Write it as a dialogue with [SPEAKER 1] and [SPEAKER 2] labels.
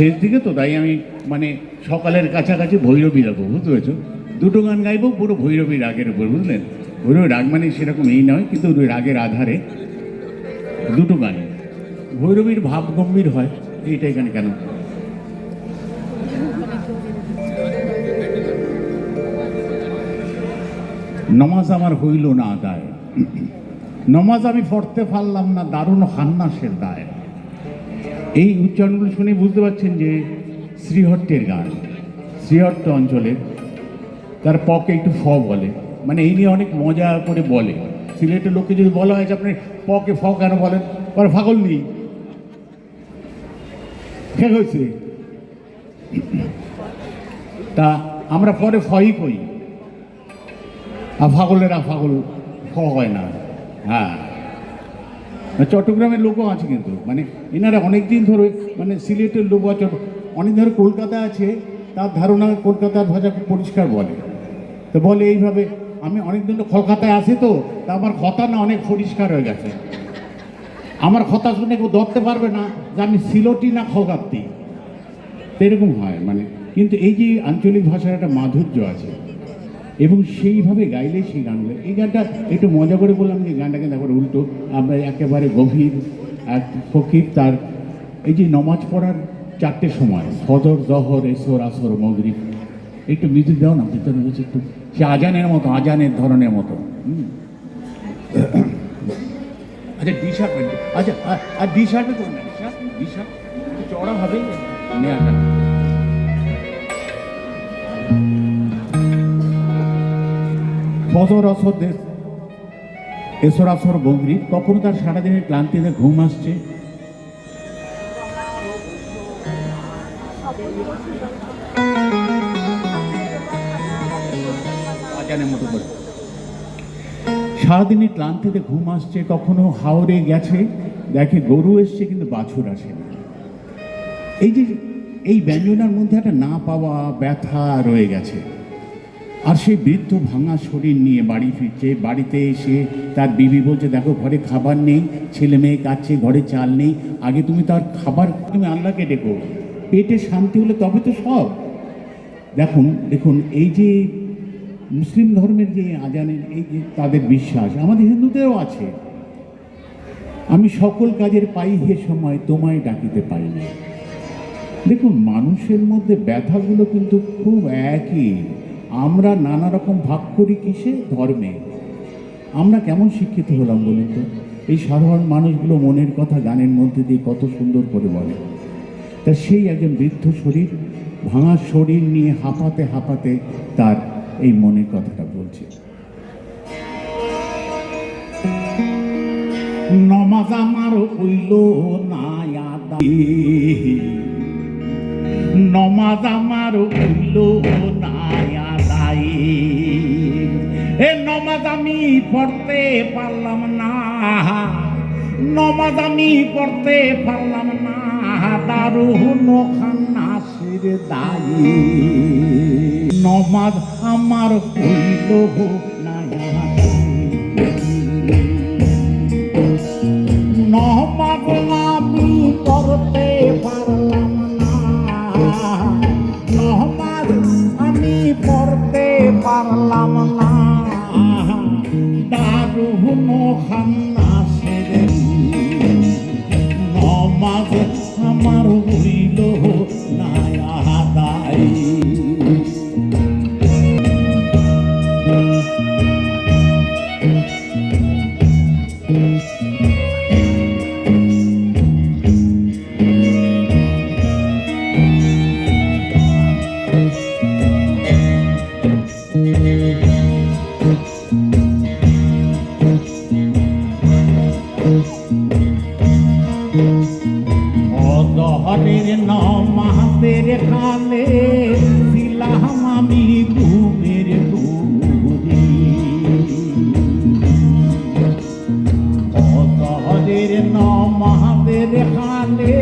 [SPEAKER 1] শেষ দিকে তো তাই আমি মানে সকালের কাছাকাছি ভৈরবী রাখব বুঝতে পেরেছ? দুটো গান গাইবো, পুরো ভৈরবী রাগের উপর, বুঝলেন? ভৈরবী রাগ মানে সেরকম এই নয়, কিন্তু রাগের আধারে দুটো গান। ভৈরবীর ভাব গম্ভীর হয় এইটা এখানে কেন? নমাজ আমার হইল না দায় নমাজ আমি পড়তে পারলাম না, দারুণ হান্নাসের দায়। এই উচ্চারণগুলো শুনে বুঝতে পারছেন যে শ্রীহট্টের গান। শ্রীহট্ট অঞ্চলে তার পকে একটু ফ বলে। মানে এই নিয়ে অনেক মজা করে বলে। সিলেটের লোককে যদি বলা হয় যে আপনি পকে ফ কেন বলেন? পরে ফাগল নেই। ঠিক হয়েছে। তা আমরা পরে ফই কই আর ফাগলেরা ফাগল ফ হয় না। হ্যাঁ। চট্টগ্রামের লোকও আছে কিন্তু। মানে এনারা অনেক দিন ধরে মানে সিলেটের লোক চট্ট অনেক ধরে কলকাতা আছে, তার ধারণা কলকাতার ভাষা পরিষ্কার বলে। তো বলে এইভাবে, আমি অনেক দিন তো কলকাতায় আছি তো, তা আমার কথা না অনেক পরিষ্কার হয়ে গেছে। আমার কথা শুনে কেউ ধরতে পারবে না যে আমি সিলটি না খলকাত্তি তো এরকম হয় মানে। কিন্তু এই যে আঞ্চলিক ভাষার একটা মাধুর্য আছে এবং সেইভাবে গাইলে সেই গানগুলো। এই গানটা একটু মজা করে বললাম যে গানটাকে তারপরে উল্টো, আমরা একেবারে গভীর এক ফকির তার এই যে নমাজ পড়ার চারটে সময়, সদর, জহর, এসর, আসর, মগরিব, একটু মিউজিক দাও না, ভিতরে বলছে একটু, সে আজানের মতো, আজানের ধরনের মতো। আচ্ছা শার্ট আচ্ছা আর- আর ডি শার্টে তো না ডি শার্ট ডি শার্ট চড়া হবে নেওয়াটা। ফজর অসর দেশ এসর আসর বগরি কখনো তার সারাদিনের ক্লান্তিতে ঘুম আসছে? সারাদিনের ক্লান্তিতে ঘুম আসছে, কখনো হাওড়ে গেছে? দেখে গরু এসছে, কিন্তু বাছুর আসেনি এই যে, এই ব্যঞ্জনার মধ্যে একটা না পাওয়া ব্যথা রয়ে গেছে। আর সেই বৃদ্ধ ভাঙা শরীর নিয়ে বাড়ি ফিরছে। বাড়িতে এসে তার বিবি বলছে, দেখো, ঘরে খাবার নেই, ছেলে মেয়ে কাছে, ঘরে চাল নেই। আগে তুমি তার খাবার, তুমি আল্লাহকে ডেকো। পেটে শান্তি হলে তবে তো সব। দেখুন দেখুন, এই যে মুসলিম ধর্মের যে আজানের, এই যে তাদের বিশ্বাস, আমাদের হিন্দুদেরও আছে। আমি সকল কাজের পাই হে সময় তোমায় ডাকিতে পাই না দেখুন, মানুষের মধ্যে ব্যথাগুলো কিন্তু খুব একই। আমরা নানা রকম ভাগ করি কিসে? ধর্মে। আমরা কেমন শিক্ষিত হলাম বলুন তো? এই সাধারণ মানুষগুলো মনের কথা গানের মধ্যে দিয়ে কত সুন্দর করে বলে। তা সেই একজন বৃদ্ধ শরীর, ভাঙা শরীর নিয়ে হাঁপাতে হাঁপাতে তার এই মনের কথাটা বলছে। নমাজ আমার হইল না নমাজ আমার হইল না এ নমাজ আমি পড়তে পারলাম না। নমাজ আমি পড়তে পারলাম না। দারুণ খান্নাসির দায়ী নমাজ আমার হইল দারুণ খান্না সেরে নমাজ আমার হইল অদহরের নমাসের কালে ছিলাম আমি ঘুমের ঘুরি অদহরের নমাসের কালে